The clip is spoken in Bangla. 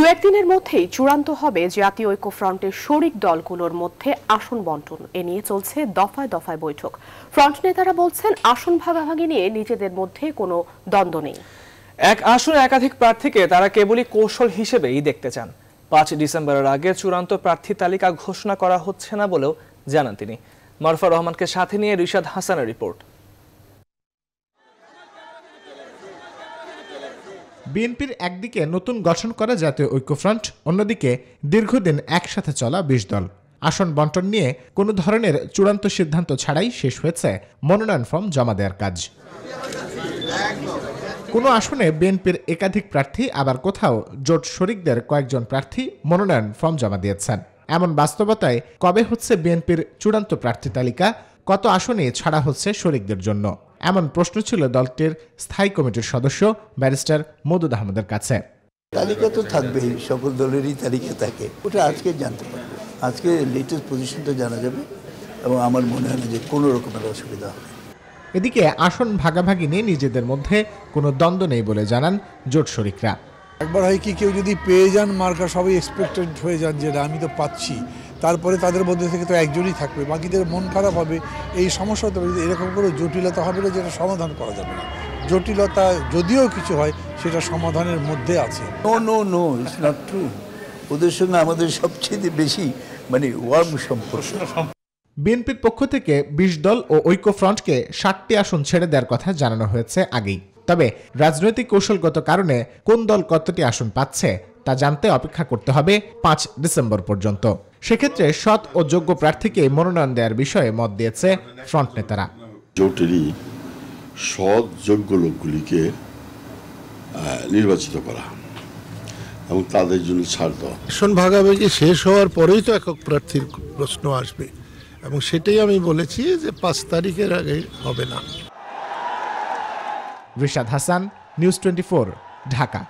দু একদিনের মধ্যেই চূড়ান্ত হবে জাতীয় ঐক্যফ্রন্টের শরিক দলগুলোর মধ্যে আসন বন্টন। এ নিয়ে চলছে দফায় দফায় বৈঠক। ফ্রন্ট নেতারা বলছেন, আসন ভাগাভাগি নিয়ে নিজেদের মধ্যে কোনো দ্বন্দ্ব নেই। এক আসনে একাধিক প্রার্থীকে তারা কেবলই কৌশল হিসেবেই দেখতে চান। পাঁচ ডিসেম্বরের আগে চূড়ান্ত প্রার্থী তালিকা ঘোষণা করা হচ্ছে না বলেও জানান তিনি। মারফা রহমানকে সাথে নিয়ে রিশাদ হাসানের রিপোর্ট। বিএনপির একদিকে নতুন গঠন করা জাতীয় ঐক্যফ্রন্ট, অন্যদিকে দীর্ঘদিন একসাথে চলা বিশ দল। আসন বন্টন নিয়ে কোনো ধরনের চূড়ান্ত সিদ্ধান্ত ছাড়াই শেষ হয়েছে মনোনয়ন ফর্ম জমা দেওয়ার কাজ। কোনো আসনে বিএনপির একাধিক প্রার্থী, আবার কোথাও জোট শরিকদের কয়েকজন প্রার্থী মনোনয়ন ফর্ম জমা দিয়েছেন। এমন বাস্তবতায় কবে হচ্ছে বিএনপির চূড়ান্ত প্রার্থী তালিকা? কত আসনে ছাড়া হচ্ছে শরিকদের জন্য? এমন প্রশ্ন ছিল দলটির স্থায়ী কমিটির সদস্য ব্যারিস্টার মদুদ আহমদের কাছে। তালিকা তো থাকবেই সকল দলেরই তালিকা থাকে। ওটা আজকে জানতে পারব। আজকে লেটেস্ট পজিশনটা জানা যাবে এবং আমার মনে হয় যে কোনো রকমের অসুবিধা হবে। এদিকে আসন ভাগাভাগি নিয়ে নিজেদের মধ্যে কোনো দ্বন্দ্ব নেই বলে জানান জোট শরিকরা। একবার হয় কি কেউ যদি পেয়ে যান মার্কার সবাই এক্সপেক্টেড হয়ে যান যে না, আমি তো পাচ্ছি। তারপরে তাদের মধ্যে থেকে তো একজনই থাকবে বাকিদের মন খারাপ হবে এই সমস্যা হতে পারে এরকম করে জটিলতা হবে না যেটা সমাধান করা যাবে না। জটিলতা যদিও কিছু হয় সেটা সমাধানের মধ্যে আছে। No no no it's not true ওদের সঙ্গে আমাদের সবচেয়ে বেশি মানে ওয়ার্ম সম্পর্ক। বিএনপির পক্ষ থেকে বিশ দল ও ঐক্যফ্রন্টকে ষাটটি আসন ছেড়ে দেওয়ার কথা জানানো হয়েছে আগেই। তবে রাজনৈতিক কৌশলগত কারণে কোন দল কতটি আসন পাচ্ছে তা জানতে অপেক্ষা করতে হবে পাঁচ ডিসেম্বর পর্যন্ত। সেক্ষেত্রে সৎ ও যোগ্য প্রার্থীকে মনোনয়ন দেওয়ার বিষয়ে মত দিয়েছে ফ্রন্ট নেতারা। জোটেরই সৎ যোগ্য লোকগুলিকে নির্বাচিত করা এবং তাদের জন্য ছাড় দেওয়া। আসন ভাগাভাগি শেষ হওয়ার পরেই তো একক প্রার্থীর প্রশ্ন আসবে এবং সেটাই আমি বলেছি যে পাঁচ তারিখের আগে হবে না। Rishad Hasan news twenty Dhaka.